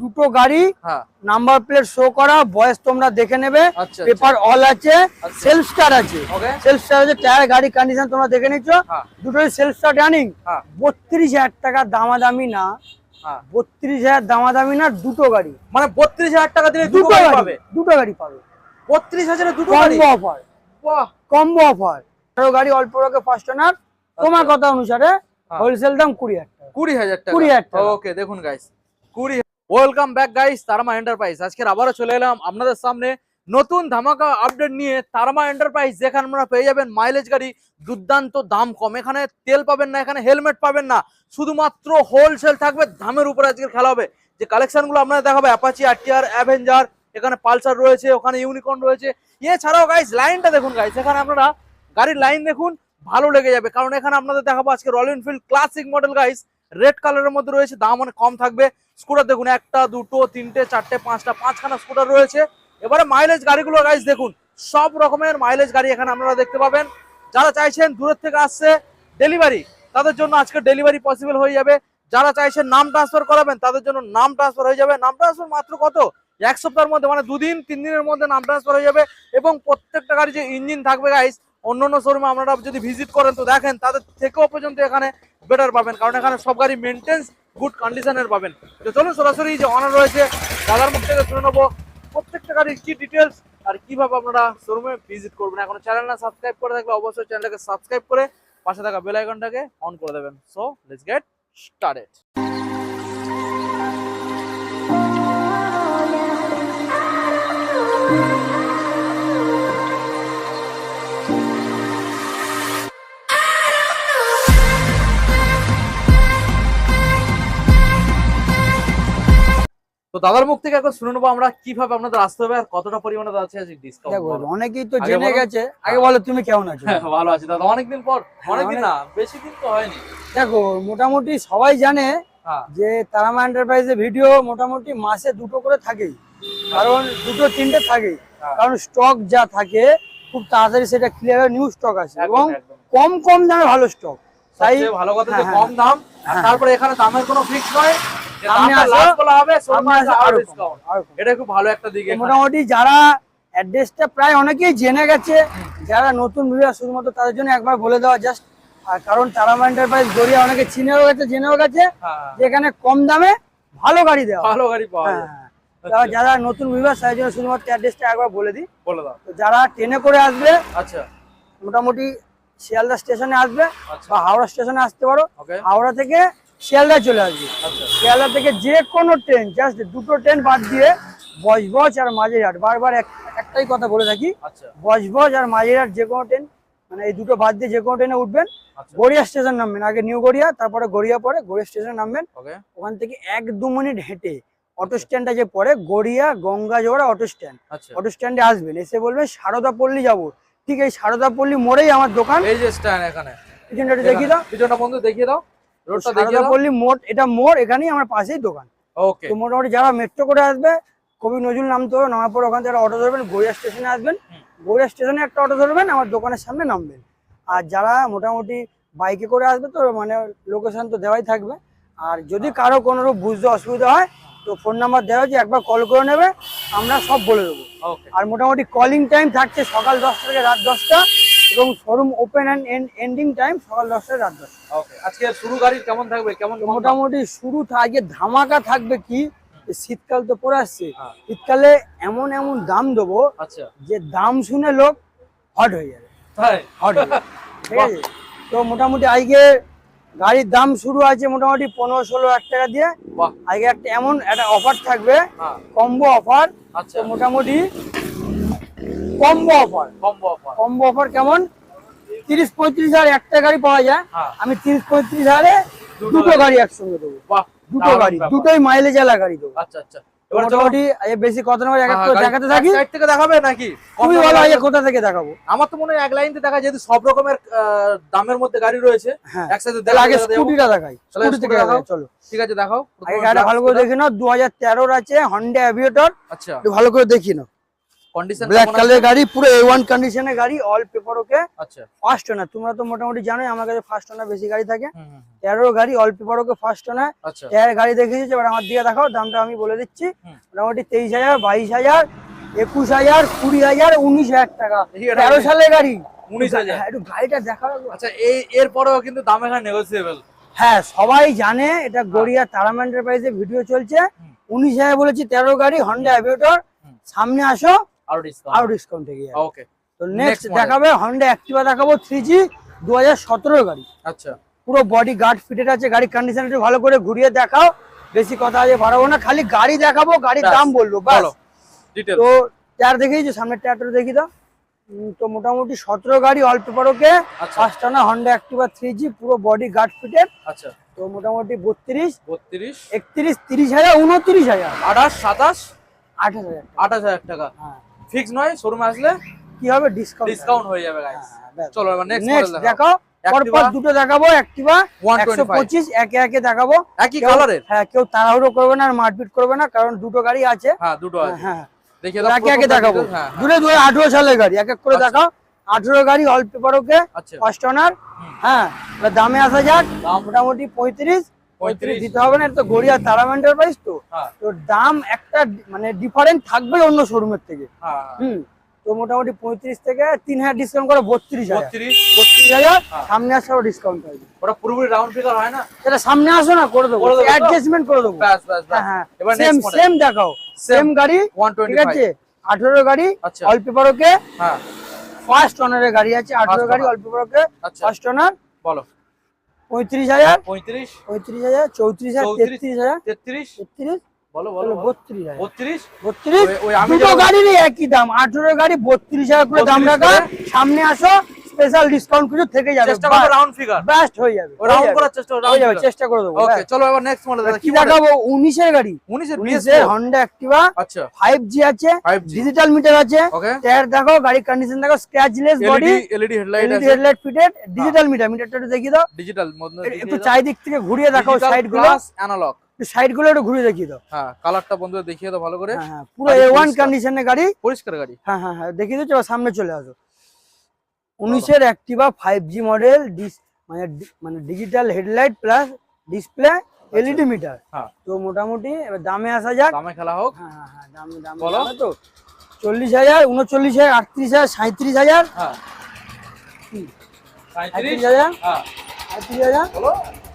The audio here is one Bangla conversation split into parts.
দুটো গাড়ি হ্যাঁ। নাম্বার প্লেট শো করা বয়স তোমরা দেখে নেবে আচ্ছা পেপার অল আছে আচ্ছা। সেলফ স্টার আছে। সেলফ স্টার আছে টায়ার গাড়ি কন্ডিশন তোমরা দেখে নিচ্ছ। হ্যাঁ। দুটোই সেলফ স্টার রানিং হ্যাঁ। বত্রিশ হাজার টাকা দামাদামি না। হ্যাঁ। বত্রিশ হাজার দামাদামি না দুটো গাড়ি। মানে বত্রিশ হাজার টাকা দিলে দুটো গাড়ি পাবে? দুটো গাড়ি পাবে। বত্রিশ হাজারে দুটো গাড়ি? কম্বো অফার কম্বো অফার আরও গাড়ি অল্প রকে ফার্স্ট ওনার তোমার কথা অনুসারে হ্যাঁ। হোলসেল দাম কুড়ি হাজার টাকা। কুড়ি হাজার টাকা। কুড়ি হাজার টাকা। ওকে দেখুন গাইস কুড়ি welcome back guys Tarma enterprise আজকে আবারও চলে এলাম আপনাদের সামনে নতুন ধামাকা আপডেট নিয়ে তারমা এন্টারপ্রাইজ যেখানে আপনারা পেয়ে যাবেন মাইলেজ গাড়ি। দুর্দান্ত দাম কম। এখানে তেল পাবেন না, এখানে হেলমেট পাবেন না। শুধুমাত্র হোলসেল থাকবে, দামের উপরে আজকে খেলা হবে। যে কালেকশনগুলো আপনারা দেখাবে অ্যাপাচি আরটিআর অ্যাভেঞ্জার এখানে পালসার রয়েছে, ওখানে ইউনিকর্ন রয়েছে। এছাড়াও গাইস লাইনটা দেখুন গাইস এখানে আপনারা গাড়ির লাইন দেখুন, ভালো লেগে যাবে। কারণ এখানে আপনাদের দেখাবো আজকে Royal Enfield Classic model guys red কালারের মধ্যে রয়েছে, দাম অনেক কম থাকবে। স্কুটার দেখুন, একটা, দুটো, তিনটে, চারটে, পাঁচটা, পাঁচখানা স্কুটার রয়েছে। এবারে মাইলেজ গাড়িগুলো গাইস দেখুন, সব রকমের মাইলেজ গাড়ি এখানে আপনারা দেখতে পাবেন। যারা চাইছেন দূরের থেকে আসছে ডেলিভারি তাদের জন্য আজকে ডেলিভারি পসিবল হয়ে যাবে। যারা চাইছেন নাম ট্রান্সফার করাবেন, তাদের জন্য নাম ট্রান্সফার হয়ে যাবে। নাম ট্রান্সফার মাত্র কত? এক সপ্তাহের মধ্যে মানে দুদিন, তিন দিনের মধ্যে নাম ট্রান্সফার হয়ে যাবে। এবং প্রত্যেকটা গাড়ি যে ইঞ্জিন থাকবে গাইস অন্য অন্য শোরুমে আপনারা যদি ভিজিট করেন, তো দেখেন তাদের থেকেও পর্যন্ত এখানে বেটার পাবেন। কারণ এখানে সব গাড়ি মেনটেন্স গুড কন্ডিশনের পাবেন। তো চলুন সরাসরি যে অনার রয়েছে, দাদার মুখ থেকে শুনে নেব। প্রত্যেকটা গাড়ির কি ডিটেলস আর কীভাবে আপনারা শোরুমে ভিজিট করবেন? এখন চ্যানেল না সাবস্ক্রাইব করে থাকলে অবশ্যই চ্যানেলটাকে সাবস্ক্রাইব করে পাশে থাকা বেল আইকনটাকে অন করে দেবেন। সো লেটস গেট স্টার্টেড তো দাদার মুখ থেকে এখন শুনে নেব আমরা কীভাবে আপনাদের আসতে হবে আর কতটা পরিমাণে আছে দেখো ডিসকাউন্ট অনেকেই তো জেনে গেছে আগে বলো তুমি কেমন আছো? হ্যাঁ ভালো আছি দাদা। অনেকদিন পর অনেকদিন না বেশি দিন তো হয়নি। দেখো মোটামুটি সবাই জানে হ্যাঁ। যে তারামা এন্টারপ্রাইজের ভিডিও মোটামুটি মাসে দুটো করে থাকেই। কারণ দুটো তিনটে থাকেই। হ্যাঁ। কারণ স্টক যা থাকে খুব তাড়াতাড়ি সেটা ক্লিয়ার হয় নিউ স্টক আছে এবং। কম কম দামে ভালো স্টক তাই ভালো কথা হ্যাঁ, কম দাম হ্যাঁ। তারপরে এখানে দামের কোনো ফিক্স নয়। সামনে আসো, লাস্ট বলা হবে সামনে সময় আসো আরও আরও কম, ডিসকাউন্ট আরও কম। এটা খুব ভালো একটা দিক মোটামুটি যারা অ্যাড্রেসটা প্রায় অনেকেই জেনে গেছে যারা নতুন ভিউয়ার শুধুমাত্র তাদের জন্য একবার বলে দেওয়া জাস্ট আর কারণ তারামা এন্টারপ্রাইজ গড়িয়া অনেকে চিনেও গেছে জেনেও গেছে হ্যাঁ, কম দামে ভালো গাড়ি দেওয়া ভালো গাড়ি পাওয়া যায়। হ্যাঁ যারা নতুন তাদের জন্য শুধুমাত্র অ্যাড্রেসটা একবার বলে দিই। বলে দাও। যারা ট্রেনে করে আসবে আচ্ছা। মোটামুটি শিয়ালদা স্টেশনে আসবে আচ্ছা। বা হাওড়া স্টেশনে আসতে পারো। হাওড়া থেকে শিয়ালদা চলে আসবে। শিয়ালদা থেকে যে কোনো ট্রেন জাস্ট দুটো ট্রেন বাদ দিয়ে বজবজ আর মাঝেরহাট। বারবার এক- একটাই কথা বলে থাকি আচ্ছা। বজবজ আর মাঝেরহাট যে কোনো ট্রেন মানে এই দুটো বাদ দিয়ে যে কোনো ট্রেনে উঠবেন। আচ্ছা। গড়িয়া স্টেশন নামবেন আগে নিউ গড়িয়া তারপরে গড়িয়া পরে গড়িয়া স্টেশন নামবেন। ওখান থেকে এক দু মিনিট হেঁটে অটো স্ট্যান্ডটা যে পরে গড়িয়া গঙ্গা জোড়া অটো স্ট্যান্ড অটো স্ট্যান্ডে আসবেন এসে বলবেন সারদা পল্লী যাব। ঠিক এই সারদা পল্লী মোড়েই আমার দোকান। এই যে স্ট্যান্ড এখানে। পিছনটা দেখিয়ে দাও। পিছনটা বন্ধু দেখিয়ে দাও। রোডটা দেখিয়ে সারদা পল্লী মোড় এটা মোড় এখানেই আমার পাশেই দোকান। ওকে তো মোটামুটি যারা মেট্রো করে আসবে কবি নজরুল নামতে হবে নামার পর ওখান থেকে অটো ধরবেন গড়িয়া স্টেশনে আসবেন। গড়িয়া স্টেশনে একটা অটো ধরবেন আমার দোকানের সামনে নামবেন। আর যারা মোটামুটি বাইকে করে আসবে তো মানে লোকেশন তো দেওয়াই থাকবে। আর যদি কারও কোনো রূপ বুঝতে অসুবিধা হয় তো ফোন নাম্বার দেওয়া আছে একবার কল করে নেবে আমরা সব বলে দেবো। ওকে আর মোটামুটি কলিং টাইম থাকছে সকাল দশটা থেকে রাত দশটা। এবং showroom open and ending time সকাল দশটা রাত দশটা। আজকে শুরু গাড়ি কেমন থাকবে? কেমন? মোটামুটি শুরু আগে ধামাকা থাকবে কি? শীতকাল তো পড়ে আসছে। হ্যাঁ। শীতকালে এমন এমন দাম দেবো আচ্ছা। যে দাম শুনে লোক হট হয়ে যাবে। হট ঠিক আছে? তো মোটামুটি আজকে গাড়ির দাম শুরু আছে মোটামুটি পনেরো ষোলো হাজার টাকা দিয়ে। আজকে একটা এমন একটা অফার থাকবে হ্যাঁ। কম্বো অফার আচ্ছা। মোটামুটি কম্বো অফার। Combo offer. কেমন? তিরিশ পঁয়ত্রিশ হাজার একটা গাড়ি পাওয়া যায়। হ্যাঁ। আমি তিরিশ পঁয়ত্রিশ হাজারে দুটো গাড়ি। একসঙ্গে দেবো। দুটো গাড়ি দুটোই মাইলেজ এলা গাড়ি দেবো। আচ্ছা আচ্ছা। মোটামুটি বেশি কত নম্বর এক এক হ্যাঁ, দেখাতে থাকি। এক থেকে দেখাবে নাকি? দামে। আগে কোথা থেকে দেখাবো? আমার তো মনে হয় এক লাইনতে দেখা যেহেতু সব রকমের দামের মধ্যে গাড়ি রয়েছে হ্যাঁ। একসাথে তাহলে আগে স্কুটিটা দেখাই। স্কুটি থেকে দেখাও। চলো। ঠিক আছে দেখাও। আগে গাড়িটা ভালো করে দেখে নাও দু হাজার তেরোর আছে হন্ডা আচ্ছা। ভালো করে দেখি নাও। কন্ডিশন ব্ল্যাক কালারের গাড়ি পুরো এ ওয়ান কন্ডিশনের গাড়ি অল পেপার ওকে। আচ্ছা। ফার্স্ট ওনার তোমরা তো মোটামুটি জানোই আমার কাছে ফার্স্ট ওনার বেশি গাড়ি থাকে। তেরো গাড়ি all paper okay first owner আচ্ছা। গাড়ি দেখেছি এবার আমার দিকে দেখাও দামটা আমি বলে দিচ্ছি। মোটামুটি তেইশ হাজার বাইশ হাজার একুশ হাজার কুড়ি হাজার উনিশ হাজার টাকা। তেরো সালের গাড়ি। উনিশ হাজার। হ্যাঁ, একটু গাড়িটা আচ্ছা এই এরপরেও কিন্তু দাম এখানে নেগোসিয়েবল হ্যাঁ সবাই জানে এটা গড়িয়া তারামা এন্টারপ্রাইজে ভিডিও চলছে। উনিশ হাজার বলেছি তেরো গাড়ি হন্ডা অ্যাভিয়েটর সামনে আসো আরও ডিসকাউন্ট আরও ডিসকাউন্ট থেকে ওকে তো নেক্সট দেখাবে হন্ডা অ্যাক্টিভা দেখাবো থ্রি জি দু হাজার সতেরো গাড়ি। আচ্ছা। পুরো বডি গার্ড ফিটেড আছে গাড়ির কন্ডিশন একটু ভালো করে ঘুরিয়ে দেখাও। বেশি কথা আজ বাড়াবো না খালি গাড়ি দেখাবো গাড়ির দাম বলব বাস তো টায়ার সামনের টায়ারটা দেখি দাও। তো মোটামুটি সতেরো গাড়ি অল্প ফার্স্ট আনা হন্ডা অ্যাক্টিভা থ্রি জি পুরো বডি গার্ড ফিটেড আচ্ছা। তো মোটামুটি বত্রিশ বত্রিশ। একত্রিশ তিরিশ হাজার উনত্রিশ হাজার। আঠাশ সাতাশ? আঠাশ হাজার আঠাশ হাজার টাকা। হ্যাঁ। ফিক্স নয় শোরুমে আসলে কি হবে? ডিসকাউন্ট ডিসকাউন্ট হয়ে যাবে গাইস চলো এবার নেক্সট মডেল দেখো পরপর দুটো দেখাবো অ্যাক্টিভা 125 পঁচিশ একে একে দেখাবো। একই কালারের হ্যাঁ কেউ তাড়াহুড়ো করবে না আর মারপিট করবে না কারণ দুটো গাড়ি আছে। হ্যাঁ দুটো আছে। হ্যাঁ। দেখিয়ে দাও একে একে দেখাবো। details, হ্যাঁ হ্যাঁ, দুটো দু হাজার আঠেরো সালের গাড়ি এক এক করে আচ্ছা। দেখাও। আঠেরো গাড়ি অল্প পেপার ওকে ফার্স্ট ওনার হ্যাঁ দামে আসা যাক। মোটামুটি পঁয়ত্রিশ। পঁয়ত্রিশ। দিতে হবে না এটা তো গড়িয়া তারাম এন্টারপ্রাইজ তো। হ্যাঁ। তো দাম একটা মানে ডিফারেন্ট থাকবে অন্য শোরুমের থেকে। হ্যাঁ হুম তো মোটামুটি পঁয়ত্রিশ থেকে তিন হাজার ডিসকাউন্ট করে বত্রিশ হাজার। বত্রিশ? হাজার হ্যাঁ। সামনে আসারও ডিসকাউন্ট পাইবে ওটা পুরোপুরি রাউন্ড ফিগার হয় না? এটা সামনে আসো না করে দেবো। করে দেবো? অ্যাডজাস্টমেন্ট করে হ্যাঁ হ্যাঁ। সেম সেম দেখাও। সেম গাড়ি ঠিক 125 আছে? আঠেরো গাড়ি আচ্ছা। অল্প ওকে। হ্যাঁ। ফার্স্ট অনারের গাড়ি আছে আঠেরো গাড়ি। অল্প ওকে। আচ্ছা। ফার্স্ট ওনার বলো। পঁয়ত্রিশ হাজার পঁয়ত্রিশ। পঁয়ত্রিশ হাজার চৌত্রিশ হাজার তেত্রিশ হাজার তেত্রিশ। তেত্রিশ। বলো বলো। বত্রিশ বত্রিশ? বত্রিশ? ওই- ওই আমি দুটো গাড়িরই একই দাম। আঠেরো গাড়ি বত্রিশ হাজার করে দাম 32 রাখা। সামনে আসো। স্পেশাল ডিসকাউন্ট কিছু থেকে যাবে। চেষ্টা করব রাউন্ড ফিগার ব্যাস্ট হয়ে যাবে। রাউন্ড করার চেষ্টা হয়ে যাবে চেষ্টা করে দেবো ওকে চলো এবার নেক্সট মডেল কি দেখাবো? উনিশের গাড়ি। উনিশের উনিশের বিএস হন্ডা অ্যাক্টিভা আচ্ছা। ফাইভ জি আছে ডিজিটাল মিটার আছে। টায়ার দেখো কন্ডিশন দেখো স্ক্র্যাচলেস বডি এলইডি হেডলাইট আছে। হেডলাইট ফিটেড ডিজিটাল মিটার মিটারটা একটু দেখিয়ে দাও। ডিজিটাল একটু চারিদিক থেকে ঘুরিয়ে দেখো সাইডগুলো। অ্যানালগ সাইডগুলো একটু ঘুরিয়ে দেখিয়ে দাও। হ্যাঁ কালারটা বন্ধুদের দেখিয়ে দাও ভালো করে। হ্যাঁ হ্যাঁ পুরো গাড়ি এ ওয়ান। কন্ডিশনের গাড়ি। পরিষ্কার গাড়ি। হ্যাঁ হ্যাঁ হ্যাঁ দেখিয়ে এবার সামনে চলে আসো। উনিশের অ্যাক্টিভা ফাইভ জি মডেল মানে মানে digital headlight plus display LED meter তো মোটামুটি এবার দামে আসা যাক। দামে খেলা হোক। হ্যাঁ হ্যাঁ হ্যাঁ দামে দামে বলো। তো। চল্লিশ হাজার উনচল্লিশ হাজার আটত্রিশ হাজার সাঁত্রিশ হাজার। সাঁত্রিশ হাজার? হাজার? বলো।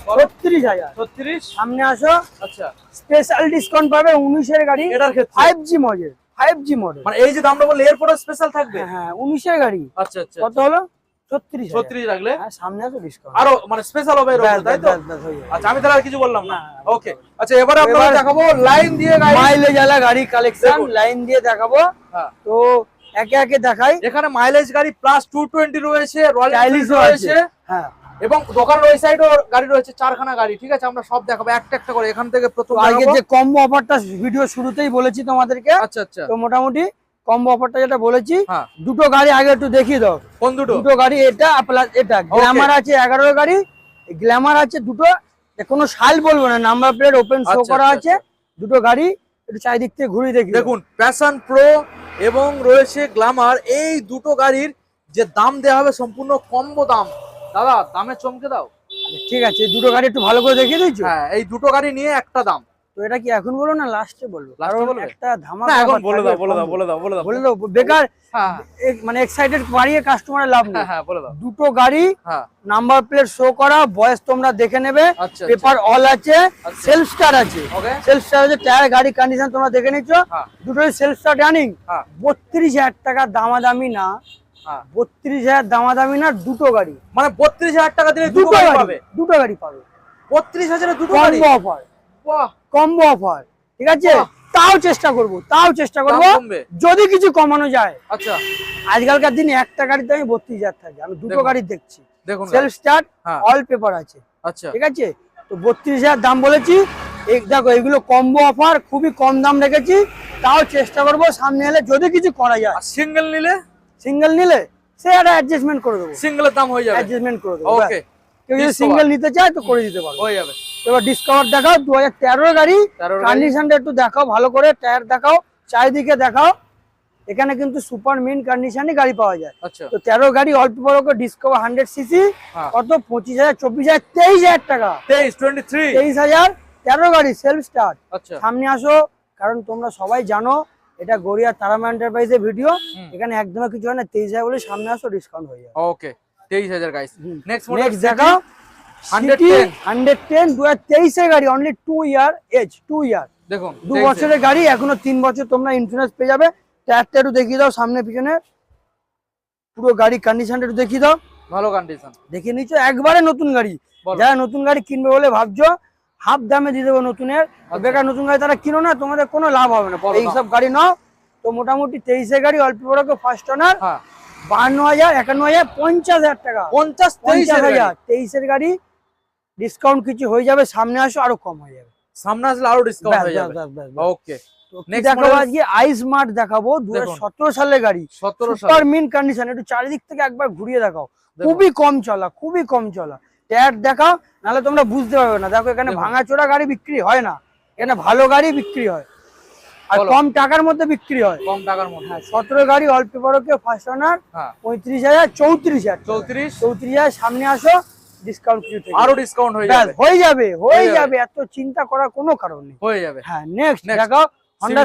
বলো। ছত্রিশ হাজার। ছত্রিশ? সামনে আসো। আচ্ছা। স্পেশাল ডিসকাউন্ট পাবে উনিশের গাড়ি five G model five G model মানে এই যে দামটা বললে এরপরে স্পেশাল থাকবে? হ্যাঁ হ্যাঁ উনিশের গাড়ি। আচ্ছা আচ্ছা। কত হলো? রাখলে? হ্যাঁ সামনে আসো ডিসকাউন্ট আরও মানে স্পেশাল হবে তাই তো? আচ্ছা আমি তাহলে আর কিছু বললাম না। ওকে আচ্ছা এবারে দেখাবো লাইন দিয়ে গাড়ি মাইলেজ আলা গাড়ি কালেকশন লাইন দিয়ে দেখাবো। হ্যাঁ। তো একে একে দেখাই। এখানে মাইলেজ গাড়ি প্লাস টু টোয়েন্টি রয়েছে রয়্যাল রয়েছে। হ্যাঁ। এবং দোকানের ওই সাইডও গাড়ি রয়েছে চারখানা গাড়ি ঠিক আছে? আমরা সব দেখাবো একটা একটা করে এখান থেকে প্রথম আগে যে কম্বো অফারটা ভিডিও শুরুতেই বলেছি তোমাদেরকে আচ্ছা আচ্ছা। তো মোটামুটি কম্বো অফারটা যেটা বলেছি হ্যাঁ। দুটো গাড়ি আগে একটু দেখিয়ে দাও। কোন দুটো? দুটো গাড়ি এটা প্লাস এটা। গ্ল্যামার আছে এগারো গাড়ি গ্ল্যামার আছে দুটো কোনো সাল বলব না নাম্বার প্লেট ওপেন শো আচ্ছা, করা আচ্ছা, আছে দুটো গাড়ি একটু চারিদিক থেকে ঘুরে দেখি দেখুন প্যাশন প্রো এবং রয়েছে গ্ল্যামার এই দুটো গাড়ির যে দাম দেওয়া হবে সম্পূর্ণ কম্বো দাম। দাদা দামে চমকে দাও। ঠিক আছে দুটো গাড়ি একটু ভালো করে দেখিয়ে দিচ্ছ হ্যাঁ এই দুটো গাড়ি নিয়ে একটা দাম। তো এটা কি এখন বলো না লাস্টে বলব? Last এ কারণ বলবে? একটা ধামাকা এখন বলে দাও বলে দাও বলে দাও বলে দাও। বলে দাও বেকার হ্যাঁ। মানে এক্সাইটেড বাড়িয়ে কাস্টমারের লাভ নেই। হ্যাঁ হ্যাঁ বলে দাও। দুটো গাড়ি নাম্বার প্লেট শো করা বয়স তোমরা দেখে নেবে আচ্ছা পেপার অল আছে আচ্ছা। সেলফ স্টার আছে। সেলফ স্টার আছে টায়ার গাড়ি কন্ডিশন তোমরা দেখে নিচ্ছ দুটোই সেলফ স্টার রানিং বত্রিশ হাজার টাকা দামাদামি না। বত্রিশ হাজার দামাদামি না দুটো গাড়ি। মানে বত্রিশ হাজার টাকা দিলে দুটো গাড়ি পাবে। দুটো গাড়ি পাবে। বত্রিশ হাজারে দুটো গাড়ি? অফার। Combo offer. ঠিক আছে? তাও চেষ্টা করব তাও চেষ্টা করব। যদি কিছু কমানো যায়। আচ্ছা। আজকালকার দিনে একটা গাড়িতে আমি বত্রিশ হাজার থাকে। আমি দুটো গাড়ি দেখছি। দেখুন সেলফ স্টার্ট অল পেপার আছে। আচ্ছা। ঠিক আছে? তো বত্রিশ হাজার দাম বলেছি। এই দেখো এগুলো কম্বো অফার খুবই কম দাম রেখেছি। তাও চেষ্টা করব সামনে এলে যদি কিছু করা যায়। সিঙ্গেল নিলে? সিঙ্গেল নিলে সে একটা অ্যাডজাস্টমেন্ট করে দেবো। সিঙ্গেলের দাম হয়ে যাবে। অ্যাডজাস্টমেন্ট করে দেবো ওকে কেউ যদি সিঙ্গেল নিতে চায় তো করে দিতে পারব হয়ে যাবে। এবার ডিসকাউন্ট দেখাও দু হাজার তেরোর গাড়ি। কন্ডিশনটা একটু দেখাও ভালো করে টায়ার দেখাও চারিদিকে দেখাও। এখানে কিন্তু সুপার মেন কন্ডিশনে গাড়ি পাওয়া যায়। আচ্ছা। তো তেরো গাড়ি অল্প বড় করে ডিসকভার হান্ড্রেড সিসি কত? পঁচিশ হাজার চব্বিশ হাজার তেইশ হাজার টাকা। তেইশ টোয়েন্টি থ্রি তেইশ হাজার তেরো গাড়ি সেলফ স্টার্ট আচ্ছা। সামনে আসো কারণ তোমরা সবাই জানো এটা গড়িয়া তারামা এন্টারপ্রাইজের ভিডিও। এখানে একদমই কিছু হয় না তেইশ হাজার বলে সামনে আসো ডিসকাউন্ট হয়ে যাবে। ওকে তেইশ হাজার guys next next 110 hundred ten দু হাজার তেইশের গাড়ি only two year age two year দেখুন দু বছরের গাড়ি এখনও তিন বছর তোমরা ইন্স্যুরেন্স পেয়ে যাবে। টায়ারটা একটু দেখিয়ে দাও সামনে পিছনে। পুরো গাড়ি কন্ডিশনটা একটু দেখিয়ে দাও। ভালো কন্ডিশন দেখিয়ে নিচ্ছ একবারে নতুন গাড়ি। যারা নতুন গাড়ি কিনবে বলে ভাবছ হাফ দামে দিয়ে দেবো নতুনের। আচ্ছা। বেকার নতুন গাড়ি তারা কিনো না তোমাদের কোনো লাভ হবে না। এইসব গাড়ি নাও। তো মোটামুটি তেইশে গাড়ি অল্প বড় ফার্স্ট ওনার হ্যাঁ। বাহান্ন হাজার একান্ন হাজার পঞ্চাশ হাজার টাকা। পঞ্চাশ তেইশ হাজার। তেইশের গাড়ি ডিসকাউন্ট কিছু হয়ে যাবে সামনে আসো আরও কম হয়ে যাবে। সামনে আসলে আরও ডিসকাউন্ট হয়ে যাবে। ওকে দেখাবো আজকে? আইস মার্ট দেখাবো দু সালের গাড়ি। সুপার মিন কন্ডিশন একটু চারিদিক থেকে একবার ঘুরিয়ে দেখাও। খুবই কম চলা খুবই কম চলা। ট্যাট দেখাও নাহলে তোমরা বুঝতে পারবে না। দেখো এখানে। ভাঙাচোরা গাড়ি বিক্রি হয় না। এখানে ভালো গাড়ি বিক্রি হয়। আর কম টাকার মধ্যে বিক্রি হয়। কম টাকার মধ্যে। হ্যাঁ সতেরো গাড়ি অল্প বড়কে ফার্স্ট হ্যাঁ। পঁয়ত্রিশ হাজার চৌত্রিশ হাজার। চৌত্রিশ। চৌত্রিশ হাজার সামনে আসো ডিসকাউন্ট কিছু আরও ডিসকাউন্ট হয়ে যাবে। হয়ে যাবে হয়ে যাবে। এত চিন্তা করার কোনো কারণ নেই। হয়ে যাবে। হ্যাঁ নেক্সট দেখাও হন্ডা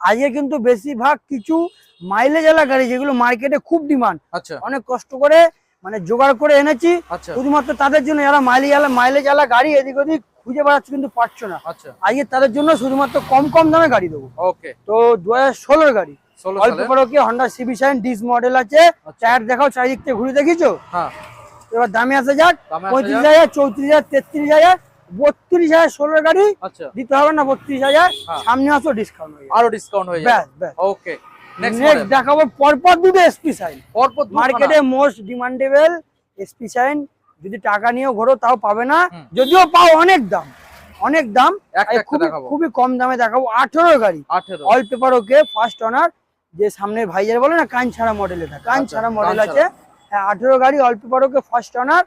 আজকে কিন্তু বেশিরভাগ কিছু মাইলেজ এলা গাড়ি যেগুলো মার্কেটে খুব ডিমান্ড আচ্ছা। অনেক কষ্ট করে মানে জোগাড় করে এনেছি। আচ্ছা। শুধুমাত্র তাদের জন্য যারা মাইলেজ আলা মাইলেজ আলা গাড়ি এদিক ওদিক খুঁজে বেড়াচ্ছে কিন্তু পাচ্ছ না। আচ্ছা। আজকে তাদের জন্য শুধুমাত্র কম কম দামে গাড়ি দেবো। তো দু হাজার গাড়ি। ষোলো অল্প সালে বড় কি Honda CB Shine disc model আছে? আচ্ছা। টায়ার দেখাও চারিদিক থেকে ঘুরে দেখিছো হ্যাঁ। এবার দামে আসা যাক। পঁয়ত্রিশ হাজার চৌত্রিশ হাজার তেত্রিশ হাজার বত্রিশ হাজার ষোলোর গাড়ি দিতে হবে না বত্রিশ হাজার। হ্যাঁ। সামনে আসো ডিসকাউন্ট হয়ে আরও ডিসকাউন্ট হয়ে যাবে। ওকে। নেক্সট দেখাবো পরপর দুটো এসপি সাইন পরপর মার্কেটে মোস্ট ডিমান্ডেবল এসপি সাইন যদি টাকা নিয়েও ঘোরো তাও পাবে না। যদিও পাও অনেক দাম অনেক দাম খুবই কম দামে দেখাবো। আঠেরো গাড়ি। All paper okay first owner যে সামনে ভাইজার বলে না কান ছাড়া মডেল এটা কান ছাড়া মডেল আছে। হ্যাঁ আঠেরো গাড়ি all paper okay first owner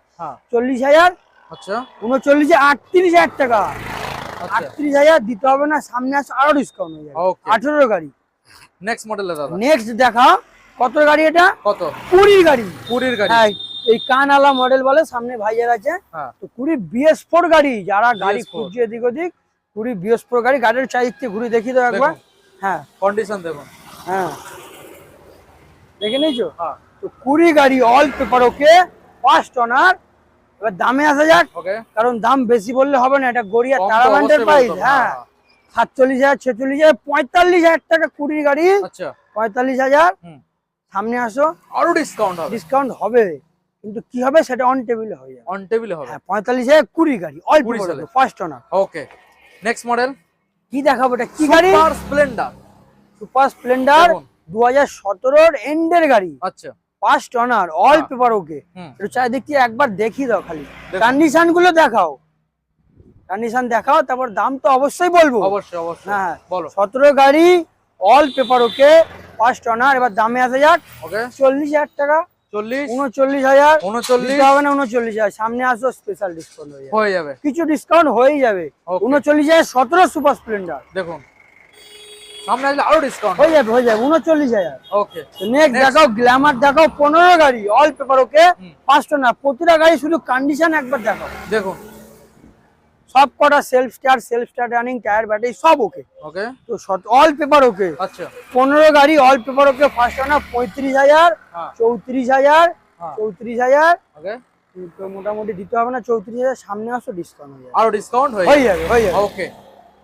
চল্লিশ হাজার। আচ্ছা। উনচল্লিশে আটত্রিশ হাজার টাকা। আচ্ছা। আটত্রিশ হাজার দিতে হবে না সামনে আসে আরও ডিসকাউন্ট হয়ে যাবে। আঠেরো গাড়ি। নেক্সট মডেলে দাদা। নেক্সট দেখা কত গাড়ি এটা? কত? গাড়ি। কুড়ির গাড়ি। হ্যাঁ এই কানআলা মডেল বলে সামনে আছে। হ্যাঁ। তো কুড়ি বিএস ফোর গাড়ি যারা গাড়ি খুঁজছে এদিক ওদিক কুড়ি বিএস ফোর গাড়ি গাড়ির চারিদিক ঘুরে দেখি তো একবার। হ্যাঁ। কন্ডিশন দেখুন। হ্যাঁ। দেখে নিয়েছো? হ্যাঁ। তো কুড়ি গাড়ি all paper okay first owner এবার দামে আসা যাক। কারণ দাম বেশি বললে হবে না এটা গড়িয়া তারাবান্ডের প্রাইস হ্যাঁ। সাতচল্লিশ হাজার ছেচল্লিশ হাজার পঁয়তাল্লিশ হাজার টাকা কুড়ির গাড়ি। আচ্ছা। পঁয়তাল্লিশ হাজার। সামনে আসো। আরও ডিসকাউন্ট হবে। ডিসকাউন্ট হবে। কিন্তু কি হবে সেটা অন টেবিলে হয়ে যাবে। অন টেবিলে হবে। হ্যাঁ পঁয়তাল্লিশ হাজার কুড়ি গাড়ি। অল্প first owner okay next model কি দেখাবো এটা? কি গাড়ি? সুপার স্প্লেন্ডার সুপার স্প্লেন্ডার দেখুন। দু হাজার সতেরোর এন্ডের গাড়ি। আচ্ছা। First owner all. Paper okay একটু চারিদিক দিয়ে একবার দেখিয়ে দাও খালি। কন্ডিশনগুলো দেখাও। কন্ডিশন দেখাও তারপর দাম তো অবশ্যই বলব। অবশ্যই অবশ্যই। হ্যাঁ বলো। সতেরো গাড়ি all paper okay first owner এবার দামে আসা যাক। ওকে চল্লিশ হাজার টাকা। চল্লিশ? উনচল্লিশ হাজার। উনচল্লিশ? হবে না উনচল্লিশ হাজার। সামনে আসো স্পেশাল ডিসকাউন্ট হয়ে যাবে। কিছু ডিসকাউন্ট হয়ে যাবে. উনচল্লিশ হাজার সতেরো সুপার স্প্লেন্ডার দেখুন। সামনে আসলে আরও ডিসকাউন্ট হয়ে যাবে হয়ে যাবে উনচল্লিশ হাজার। ওকে নেক্সট দেখাও গ্ল্যামার দেখাও পনেরো গাড়ি অল পেপার ওকে। পাঁচটা না প্রতিটা গাড়ি শুধু কন্ডিশন একবার দেখাও। দেখুন। সব কটা self star self star running tyre battery সব ওকে ওকে তো অল পেপার ওকে আচ্ছা। পনেরো গাড়ি অল পেপার ওকে ফার্স্ট না পঁয়ত্রিশ হাজার হ্যাঁ। চৌত্রিশ হাজার হ্যাঁ। চৌত্রিশ হাজার। ওকে তো মোটামুটি দিতে হবে না চৌত্রিশ হাজার সামনে আসো ডিসকাউন্ট হয়ে যাবে। আরও ডিসকাউন্ট হয়ে যাবে। হয়ে যাবে। ওকে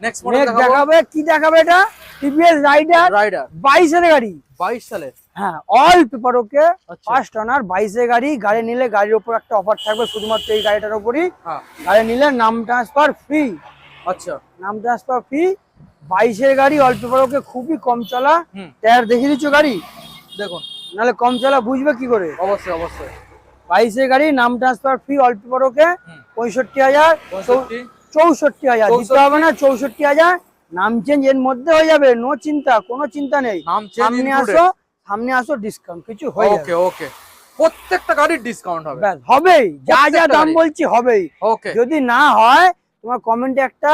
নেক্সট মডেল দেখাবো। কি দেখাবে এটা? টিভিএস রাইডার রাইডার বাইশের গাড়ি। 22 সালে হ্যাঁ all paper okay first owner বাইশের গাড়ি গাড়ি নিলে গাড়ির উপর একটা অফার থাকবে শুধুমাত্র এই গাড়িটার উপরই হ্যাঁ। গাড়ি নিলে নাম ট্রান্সফার ফ্রি আচ্ছা। নাম ট্রান্সফার ফ্রি বাইশের গাড়ি অল পেপার ওকে খুবই কম চলা। টায়ার দেখিয়ে দিচ্ছ গাড়ি? দেখুন। নাহলে কম চলা বুঝবে কি করে? অবশ্যই অবশ্যই। বাইশের গাড়ি নাম transfer free all paper okay পঁয়ষট্টি হাজার চৌষট্টি হাজার। দিতে হবে না চৌষট্টি হাজার। নাম চেঞ্জ এর মধ্যে হয়ে যাবে নো চিন্তা কোনো চিন্তা নেই। সামনে আসো সামনে আসো ডিসকাউন্ট কিছু হয়ে ওকে ওকে প্রত্যেকটা গাড়ির ডিসকাউন্ট হবে। হবেই। যা যা দাম বলছি হবেই। ওকে যদি না হয় তোমার কমেন্টে একটা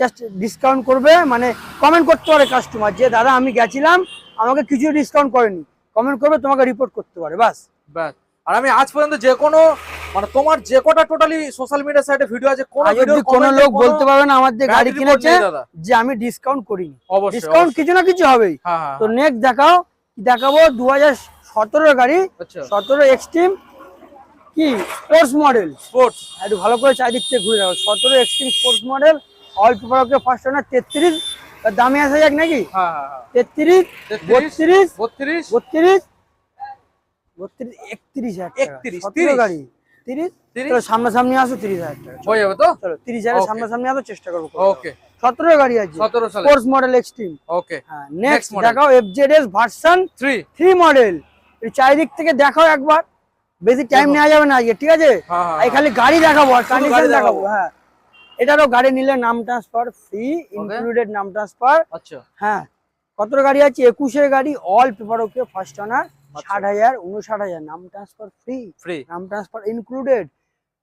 জাস্ট ডিসকাউন্ট করবে মানে কমেন্ট করতে পারে কাস্টমার যে দাদা আমি গেছিলাম আমাকে কিছু ডিসকাউন্ট করেনি। কমেন্ট করবে তোমাকে রিপোর্ট করতে পারে বাস ব্যাস। আর আমি আজ পর্যন্ত যে কোনো মানে তোমার যে কটা টোটালি সোশ্যাল মিডিয়া সাইটে ভিডিও আছে কোন অব্দি কোনো লোক বলতে পারবে না আমার যে গাড়ি কিনেছে যে আমি ডিসকাউন্ট করিনি। ডিসকাউন্ট কিছু না কিছু হবেই। হ্যাঁ হ্যাঁ তো নেক্সট দেখাও কি দেখাবো দু হাজার সতেরো গাড়ি আচ্ছা। সতেরো এক্সট্রিম কি? স্পোর্টস মডেল স্পোর্টস একটু ভালো করে চারিদিক থেকে ঘুরে যাব সতেরো এক্সট্রিম স্পোর্টস মডেল অল্প পেপারকে ফার্স্ট ওনার তেত্রিশ। দামে আসা যাক নাকি? হ্যাঁ হ্যাঁ হ্যাঁ। তেত্রিশ বত্রিশ বত্রিশ। বত্রিশ বত্রিশ একত্রিশ হাজার টাকা। 31, সতেরো 30 গাড়ি। তিরিশ? সামনাসামনি আসো তিরিশ হাজার টাকা। হয়ে যাবে তো? চলো তিরিশ হাজার. সামনাসামনি আসো চেষ্টা করব। ওকে সতেরো গাড়ি আছে। সতেরো স্পোর্টস মডেল এক্সট্রিম ওকে হ্যাঁ নেক্সট. দেখাও FZ S version three three model চারিদিক থেকে দেখাও একবার। বেশি টাইম নেওয়া যাবে না আজকে ঠিক আছে? হ্যাঁ হ্যাঁ এই খালি গাড়ি দেখাবো আর কন্ডিশন দেখাবো। হ্যাঁ। এটারও গাড়ি নিলে নাম ট্রান্সফার ফ্রি ইনক্লুডেড নাম ট্রান্সফার আচ্ছা। হ্যাঁ। কত গাড়ি আছে? একুশের গাড়ি all paper okay first owner ষাট হাজার উনষাট হাজার নাম ট্রান্সফার ফ্রি ফ্রি নাম ট্রান্সফার ইনক্লুডেড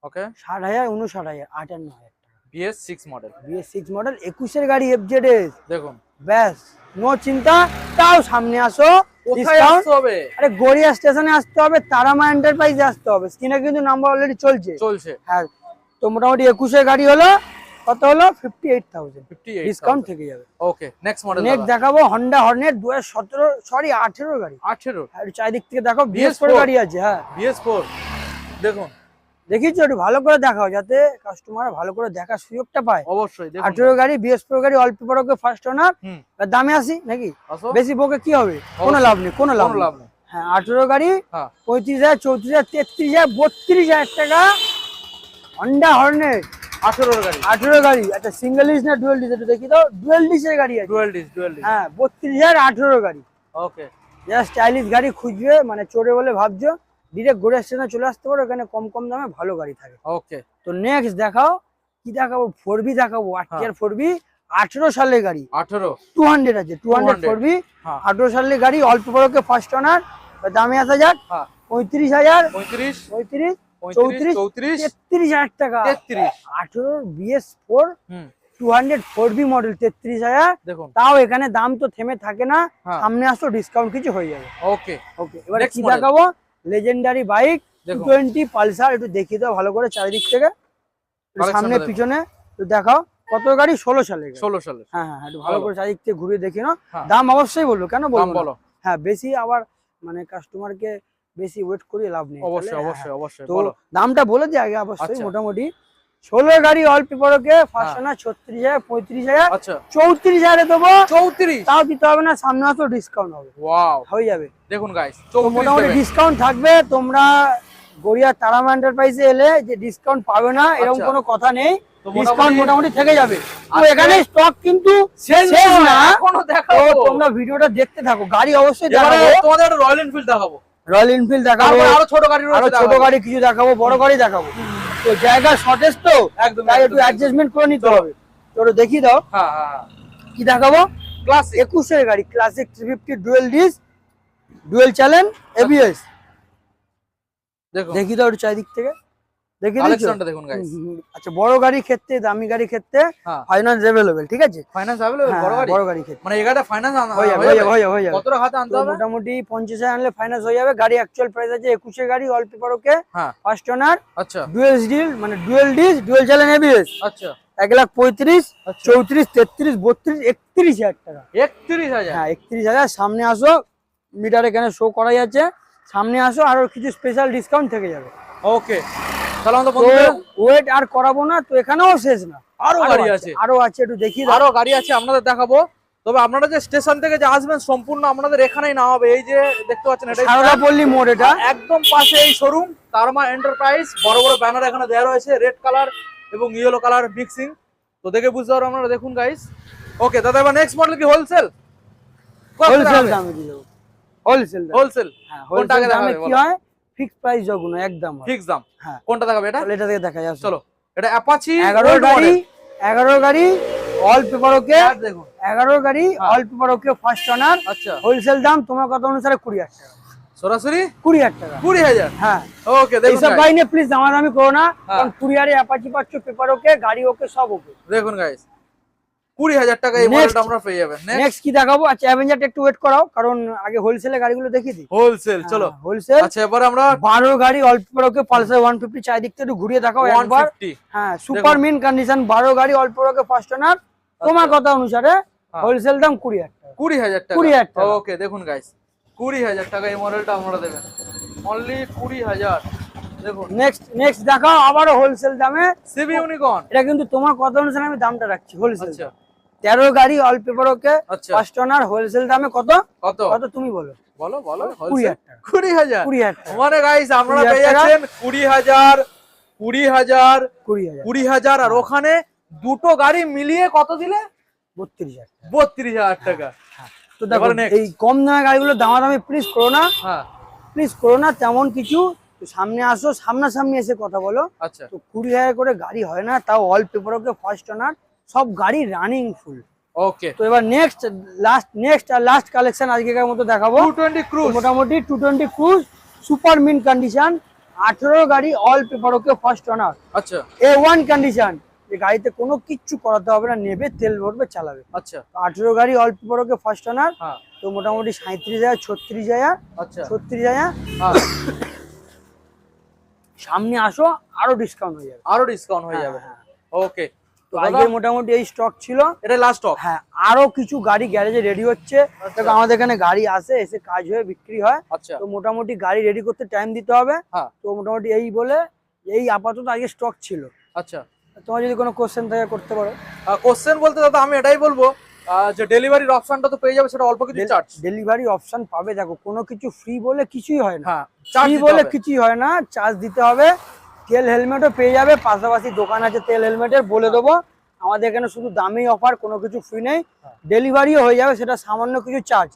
ওকে ষাট হাজার উনষাট হাজার আটান্ন হাজার। BS six model BS six model একুশের গাড়ি এফজেড এস দেখুন। ব্যাস নো চিন্তা তাও সামনে আসো কোথায় আসতে হবে? আরে গড়িয়া স্টেশনে আসতে হবে তারামা এন্টারপ্রাইজে আসতে হবে। স্ক্রিনে কিন্তু নাম্বার অলরেডি চলছে। চলছে। হ্যাঁ তো মোটামুটি একুশের গাড়ি হলো কত হলো? Fifty eight thousand fifty discount থেকে যাবে। ওকে নেক্সট মডেল নেক্সট দেখাবো দু হাজার সতেরো সরি আঠেরো গাড়ি। আঠেরো? আর চারিদিক থেকে দেখো বিএস BS4 ফোর গাড়ি আছে হ্যাঁ। বিএস ফোর দেখুন দেখিছো একটু ভালো করে দেখাও যাতে কাস্টমার ভালো করে দেখার সুযোগটা পায়। অবশ্যই আঠেরো গাড়ি বিএস ফোর গাড়ি অল্প পরকে ফার্স্ট ওনার দামে আসি নাকি? বেশি বকে কি হবে? কোনো লাভ নেই কোনো লাভ লাভ নেই। হ্যাঁ আঠেরো গাড়ি হ্যাঁ। পঁয়ত্রিশ হাজার চৌত্রিশ হাজার তেত্রিশ হাজার বত্রিশ হাজার টাকা হন্ডা হর্নেট আঠেরোর গাড়ি। আঠেরো গাড়ি সিঙ্গেল ডিস না ডুয়েল ডিস একটু দেখি দাও। ডুয়েল ডিসের গাড়ি আছে। ডুয়েল ডিস ডুয়েল ডিস হ্যাঁ বত্রিশ হাজার আঠেরো গাড়ি। ওকে স্টাইলিশ গাড়ি খুঁজবে মানে চড়ে বলে ভাবছ। ডিরেক্ট ঘুরে স্টেশনে চলে আসতে পারো এখানে কম কম দামে ভালো গাড়ি থাকে। ওকে তো নেক্সট দেখাও কি দেখাবো? ফোর বি দেখাবো। আটটিয়ার ফোর বি আঠেরো সালের গাড়ি। আঠেরো। টু হান্ড্রেড আছে টু হান্ড্রেড ফোর বি আঠেরো সালের গাড়ি অল্প বড়কে ফার্স্ট অনার দামে আসা যাক হ্যাঁ। পঁয়ত্রিশ হাজার পঁয়ত্রিশ। পঁয়ত্রিশ চৌত্রিশ, চৌত্রিশ। তেত্রিশ হাজার টাকা। তেত্রিশ। আঠেরো বিএস ফোর হুম। Two hundred four B model তেত্রিশ হাজার। তাও এখানে দাম তো থেমে থাকে না হ্যাঁ। সামনে আসো ডিসকাউন্ট কিছু হয়ে যাবে। ওকে ওকে এবারে কি দেখাবো? লেজেন্ডারি বাইক টোয়েন্টি পালসার একটু দেখিয়ে দাও ভালো করে চারিদিক থেকে। সামনে। পিছনে দেখাও। কত গাড়ি? ষোলো সালে ষোলো সালে হ্যাঁ হ্যাঁ একটু ভালো। করে চারিদিক থেকে ঘুরিয়ে দেখি না হ্যাঁ। দাম অবশ্যই বলল কেন বলব বলো। হ্যাঁ বেশি আবার মানে কাস্টমারকে বেশি ওয়েট করি লাভ নেই। অবশ্যই অবশ্যই অবশ্যই তো বলো। দামটা বলে দিই আগে অবশ্যই আচ্ছা। মোটামুটি। ষোলো গাড়ি অল্প পেপারকে ফার্স্ট হ্যাঁ। না ছত্রিশ হাজার পঁয়ত্রিশ হাজার আচ্ছা। চৌত্রিশ হাজারে দেবো। চৌত্রিশ? তাও দিতে হবে না সামনে আসো ডিসকাউন্ট হবে। হয়ে যাবে। দেখুন মোটামুটি ডিসকাউন্ট থাকবে। তোমরা গড়িয়া তারামা এন্টারপ্রাইজে এলে যে ডিসকাউন্ট পাবে না এরকম আচ্ছা। কোনো কথা নেই। ডিসকাউন্ট মোটামুটি থেকে যাবে। তো এখানে স্টক কিন্তু শেষ না তোমরা ভিডিওটা দেখতে থাকো। গাড়ি অবশ্যই তোমাদের রয়্যাল এনফিল্ড দেখাবো। রয়্যাল এনফিল্ড দেখাবো। আরও ছোট গাড়ি আরও ছোট গাড়ি কিছু দেখাবো বড় গাড়ি দেখাবো। তো জায়গা শর্টেজ তো একদম তাই একটু অ্যাডজাস্টমেন্ট করে নিতে হবে। তো ওটা দেখিয়ে দাও। হ্যাঁ হ্যাঁ হ্যাঁ। কি দেখাবো? ক্লাস একুশের গাড়ি classic three fifty dual disc dual challenge ABS দেখো দেখি দাও একটু চারিদিক থেকে। দেখি কালেকশনটা দেখুন। আচ্ছা বড় গাড়ি ক্ষেত্রে দামি গাড়ি ক্ষেত্রে হ্যাঁ। ঠিক আছে? হ্যাঁ, বড় গাড়ি? বড় গাড়ি ক্ষেত্রে। মানে হয়ে যাবে হয়ে যাবে হয়ে যাবে। কত টাকা আনতে হবে? মোটামুটি পঞ্চাশ হাজার আনলে হয়ে যাবে। গাড়ি অ্যাকচুয়াল প্রাইস আছে গাড়ি অল্প পারোকে ফার্স্ট ওনার আচ্ছা। ডুয়েল ডিল মানে ডুয়েল ডিস ডুয়েল এবিএস আচ্ছা। এক লাখ পঁয়ত্রিশ আচ্ছা। চৌত্রিশ তেত্রিশ বত্রিশ একত্রিশ হাজার টাকা। একত্রিশ হাজার? হ্যাঁ একত্রিশ হাজার। সামনে আসো মিটার এখানে শো করা যাচ্ছে সামনে আসো আরও কিছু স্পেশাল ডিসকাউন্ট থেকে যাবে। ওকে ওয়েট আর করাবো না তো এখানেও শেষ না। আরও গাড়ি আছে আরও আছে একটু দেখি আরও গাড়ি আছে আপনাদের দেখাবো। তবে আপনারা যে স্টেশন থেকে যে আসবেন সম্পূর্ণ আপনাদের এখানেই না হবে। এই যে দেখতে পাচ্ছেন এটা সারদা মোড় এটা। একদম পাশে এই শোরুম তারমা এন্টারপ্রাইজ বড় বড় ব্যানার এখানে দেওয়া রয়েছে রেড কালার এবং ইয়েলো কালার মিক্সিং তো দেখে বুঝতে পারো আপনারা দেখুন গাইস ওকে দাদা এবার নেক্সট মডেল কি? হোলসেল হোলসেল দামে? দিয়ে হোলসেল হোলসেল হ্যাঁ কোনটা হোলসেল দামে কি হয়? ফিক্স প্রাইস যখন একদম। হয়। ফিক্স দাম। হ্যাঁ। কোনটা দেখাবে এটা? এটা থেকে দেখা যাচ্ছে চলো এটা অ্যাপাচি এগারো গাড়ি এগারো গাড়ি অল পেপার ওকে দেখুন। এগারো গাড়ি হ্যাঁ। All paper okay first owner আচ্ছা। হোলসেল দাম তোমার কথা অনুসারে কুড়ি হাজার টাকা। সরাসরি? কুড়ি হাজার টাকা। কুড়ি হাজার? হ্যাঁ। ওকে দেখুন এইসব গাড়ি নিয়ে প্লিজ দামাদামি করো না হ্যাঁ। কারণ কুরিয়ারে অ্যাপাচি পাচ্ছ পেপার ওকে গাড়ি ওকে সব ওকে। দেখুন গাইস কুড়ি হাজার টাকা এই. মডেলটা আমরা পেয়ে যাবেন। নেক্সট কি দেখাবো? আচ্ছা অ্যাভেঞ্জারটা একটু ওয়েট করাও কারণ আগে হোলসেলে গাড়িগুলো দেখিয়ে দিই হোলসেল চলো। হোলসেল আচ্ছা এবার আমরা গাড়ি অল্প রোকে পালসার একটু ঘুরিয়ে দেখাও একবার। হ্যাঁ সুপার মিন কন্ডিশন বারো গাড়ি অল্প রোকে ফার্স্ট ওনার তোমার। কথা অনুসারে। হোলসেল দাম কুড়ি টাকা। টাকা। টাকা। ওকে দেখুন গাইস টাকা এই মডেলটা দেবেন। অনলি কুড়ি হাজার। দেখুন। নেক্সট নেক্সট দেখাও আবারও হোলসেল দামে। সিবি ইউনিকর্ন এটা কিন্তু তোমার কথা অনুসারে আমি দামটা রাখছি হোলসেল আচ্ছা। তেরো গাড়ি অল পেপার ওকে আচ্ছা। হোলসেল দামে কত? কত? কত তুমি বলো। বলো বলো কুড়ি? হাজার কুড়ি হাজার? মানে গাইস আপনারা পেয়ে। যাচ্ছেন কুড়ি হাজার কুড়ি হাজার কুড়ি হাজার। আর ওখানে দুটো গাড়ি মিলিয়ে কত দিলে? বত্রিশ হাজার বত্রিশ হাজার টাকা। তো দেখো এই কম দামে গাড়িগুলো দামাদামি প্লিজ করো না। হ্যাঁ। প্লিজ করো না তেমন কিছু। সামনে আসো সামনাসামনি এসে কথা বলো। আচ্ছা। তো কুড়ি হাজার করে গাড়ি হয় না তাও all paper okay first owner সব গাড়ি রানিং ফুল ওকে তো এবার নেক্সট লাস্ট নেক্সট আর লাস্ট কালেকশন আজকেকার মতো দেখাবো। টু টোয়েন্টি তো ক্রুজ মোটামুটি two twenty cruise super mint condition আঠেরো গাড়ি all paper okay first owner আচ্ছা। এ ওয়ান কন্ডিশন যে গাড়িতে কোনো কিচ্ছু করাতে হবে না নেবে তেল ভরবে চালাবে। আচ্ছা। আঠেরো গাড়ি all paper okay first owner হ্যাঁ। তো মোটামুটি সাঁত্রিশ হাজার ছত্রিশ হাজার আচ্ছা। ছত্রিশ হাজার। হ্যাঁ। সামনে আসো আরও ডিসকাউন্ট হয়ে যাবে। আরও ডিসকাউন্ট হয়ে যাবে। হ্যাঁ, ওকে তো আজকে মোটামুটি এই স্টক ছিল। এটা লাস্ট স্টক হ্যাঁ আরও কিছু গাড়ি গ্যারেজে রেডি হচ্ছে। দেখো আমাদের এখানে গাড়ি আসে এসে কাজ হয়ে বিক্রি হয়। আচ্ছা। তো মোটামুটি গাড়ি রেডি করতে টাইম দিতে হবে। হ্যাঁ। তো মোটামুটি এই বলে এই আপাতত আজকে স্টক ছিল। আচ্ছা। তোমার যদি কোনো কোশ্চেন থাকে করতে পারো। কোশ্চেন বলতে দাদা আমি এটাই বলব যে ডেলিভারির অপশনটা তো পেয়ে যাবে সেটা অল্প কিছু চার্জ ডেলিভারি অপশন পাবে দেখো কোনো কিছু ফ্রি বলে কিছুই হয় না। হ্যাঁ চার্জ ফ্রি বলে কিছুই হয় না চার্জ দিতে হবে। তেল হেলমেটও পেয়ে যাবে। পাশাপাশি দোকান আছে তেল হেলমেটের বলে দেবো। আমাদের এখানে শুধু দামেই অফার কোনো কিছু ফ্রি নেই। ডেলিভারিও হয়ে যাবে সেটা সামান্য কিছু চার্জ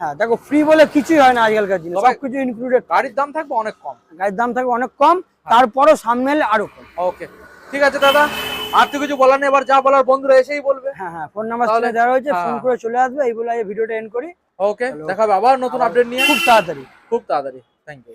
হ্যাঁ দেখো ফ্রি বলে কিছুই হয় না আজকালকার দিনে। তবে- সব কিছু ইনক্লুডেড গাড়ির দাম থাকবে অনেক কম। গাড়ির দাম থাকবে অনেক কম তারপরও সামনে এলে আরও কম। ওকে ঠিক আছে দাদা। আর তো কিছু বলার নেই এবার যা বলার বন্ধুরা এসেই বলবে। হ্যাঁ হ্যাঁ ফোন নাম্বার তাহলে- দেওয়া হয়েছে ফোন হ্যাঁ। করে চলে আসবে এই বলে ভিডিওটা এন্ড করি। ওকে দেখাবে আবার নতুন আপডেট নিয়ে। খুব তাড়াতাড়ি। খুব তাড়াতাড়ি। Thank you